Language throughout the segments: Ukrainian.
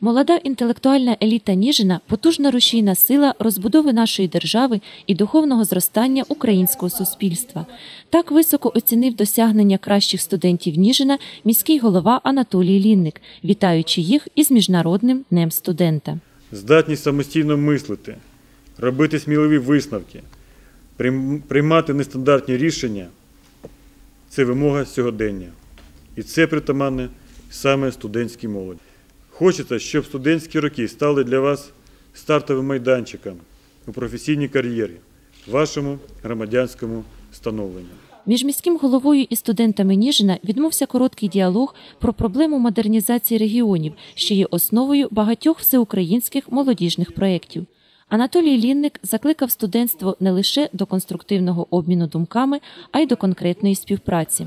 Молода інтелектуальна еліта Ніжина потужна рушійна сила розбудови нашої держави і духовного зростання українського суспільства. Так високо оцінив досягнення кращих студентів Ніжина міський голова Анатолій Лінник, вітаючи їх із міжнародним днем студента. здатність самостійно мислити, робити сміливі висновки, приймати нестандартні рішення це вимога сьогодення. І це притаманне саме студентській молоді. Хочеться, щоб студентські роки стали для вас стартовим майданчиком у професійній кар'єрі, вашому громадянському становленню. Між міським головою і студентами Ніжина відбувся короткий діалог про проблему модернізації регіонів, що є основою багатьох всеукраїнських молодіжних проєктів. Анатолій Лінник закликав студентство не лише до конструктивного обміну думками, а й до конкретної співпраці.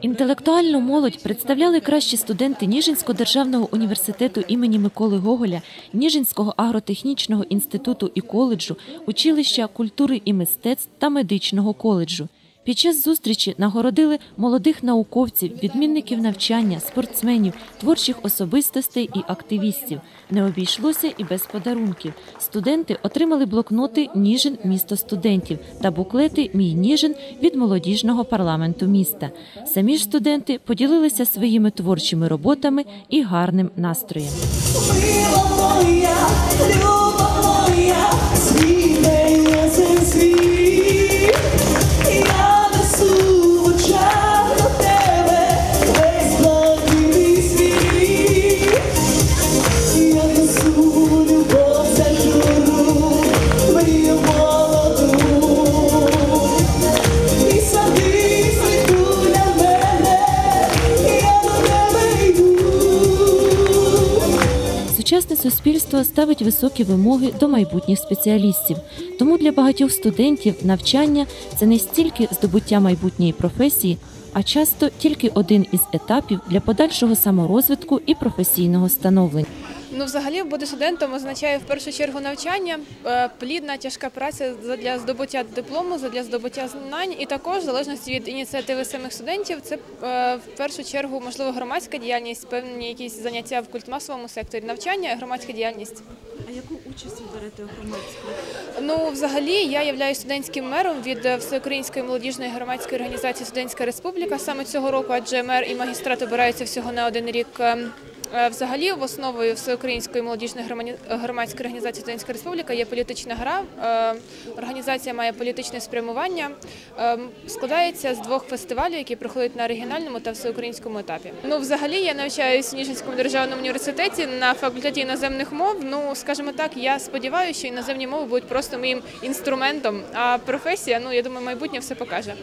Інтелектуальну молодь представляли кращі студенти Ніжинського державного університету імені Миколи Гоголя, Ніжинського агротехнічного інституту і коледжу, училища культури і мистецтв та медичного коледжу. Під час зустрічі нагородили молодих науковців, відмінників навчання, спортсменів, творчих особистостей і активістів. Не обійшлося і без подарунків. Студенти отримали блокноти Ніжин місто студентів та буклети Мій Ніжин від молодіжного парламенту міста. Самі ж студенти поділилися своїми творчими роботами і гарним настроєм. Мила моя, люба моя, Сучасне суспільство ставить високі вимоги до майбутніх спеціалістів. Тому для багатьох студентів навчання це не стільки здобуття майбутньої професії, а часто тільки один із етапів для подальшого саморозвитку і професійного становлення. Ну, взагалі, бути студентом означає в першу чергу навчання, е, плідна, тяжка праця для здобуття диплому, для здобуття знань, і також в залежності від ініціативи самих студентів, це е, в першу чергу можливо громадська діяльність, певні якісь заняття в культмасовому секторі, навчання, громадська діяльність. А яку участь ви берете у громадській? Ну, взагалі, я являюсь студентським мером від е, Всеукраїнської молодіжної громадської організації Студентська Республіка саме цього року, адже мер і магістрат обираються всього на один рік. Е, Взагалі, в основою Всеукраїнської молодіжної громадської організації Студентська Республіка є політична гра. Е, Організація має політичне спрямування. Е, Складається з двох фестивалів, які проходять на регіональному та всеукраїнському етапі. Ну, взагалі, я навчаюсь в Ніжинському державному університеті на факультеті іноземних мов. Ну, скажімо так, я сподіваюся, що іноземні мови будуть просто моїм інструментом. А професія, ну я думаю, майбутнє все покаже.